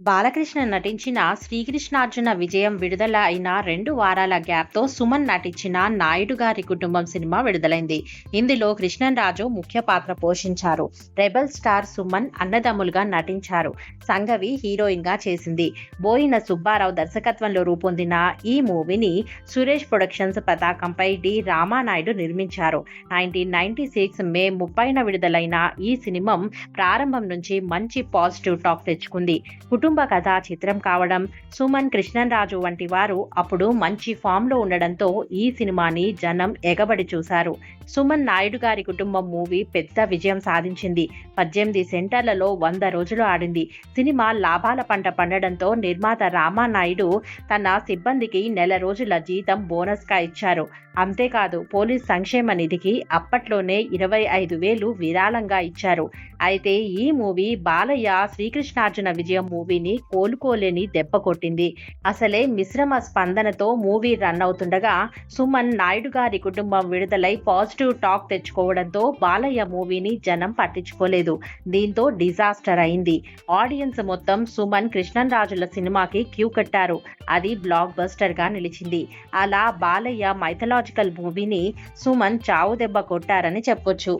బాలకృష్ణ నటించిన శ్రీకృష్ణార్జున విజయం విడుదల అయిన రెండు వారాల గ్యాప్తో సుమన్ నటించిన నాయుడు గారి కుటుంబం సినిమా విడుదలైంది. ఇందులో కృష్ణన్ రాజు ముఖ్య పాత్ర పోషించారు. రెబల్ స్టార్ సుమన్ అన్నదమ్ములుగా నటించారు. సంగవి హీరోయిన్గా చేసింది. బోయిన సుబ్బారావు దర్శకత్వంలో రూపొందిన ఈ మూవీని సురేష్ ప్రొడక్షన్స్ పతాకంపై డి రామానాయుడు నిర్మించారు. నైన్టీన్ నైన్టీ సిక్స్ మే ముప్పైన విడుదలైన ఈ సినిమా ప్రారంభం నుంచి మంచి పాజిటివ్ టాక్ తెచ్చుకుంది. కుటుంబ కుటుంబ కథా చిత్రం కావడం సుమన్ కృష్ణన్ రాజు వంటి వారు అప్పుడు మంచి ఫామ్లో ఉండడంతో ఈ సినిమాని జనం ఎగబడి చూశారు. సుమన్ నాయుడు గారి కుటుంబం మూవీ పెద్ద విజయం సాధించింది. పద్దెనిమిది సెంటర్లలో వంద రోజులు ఆడింది. సినిమా లాభాల పంట పండడంతో నిర్మాత రామానాయుడు తన సిబ్బందికి నెల రోజుల జీతం బోనస్గా ఇచ్చారు. అంతేకాదు పోలీస్ సంక్షేమ నిధికి అప్పట్లోనే ఇరవై ఐదు వేలు విరాళంగా ఇచ్చారు. అయితే ఈ మూవీ బాలయ్య శ్రీకృష్ణార్జున విజయం మూవీ మూవీని కోలుకోలేని దెబ్బ కొట్టింది. అసలే మిశ్రమ స్పందనతో మూవీ రన్ అవుతుండగా సుమన్ నాయుడు గారి కుటుంబం విడుదలై పాజిటివ్ టాక్ తెచ్చుకోవడంతో బాలయ్య మూవీని జనం పట్టించుకోలేదు. దీంతో డిజాస్టర్ అయింది. ఆడియన్స్ మొత్తం సుమన్ కృష్ణన్ రాజుల సినిమాకి క్యూ కట్టారు. అది బ్లాక్ బస్టర్గా నిలిచింది. అలా బాలయ్య మైథలాజికల్ మూవీని సుమన్ చావు దెబ్బ కొట్టారని చెప్పొచ్చు.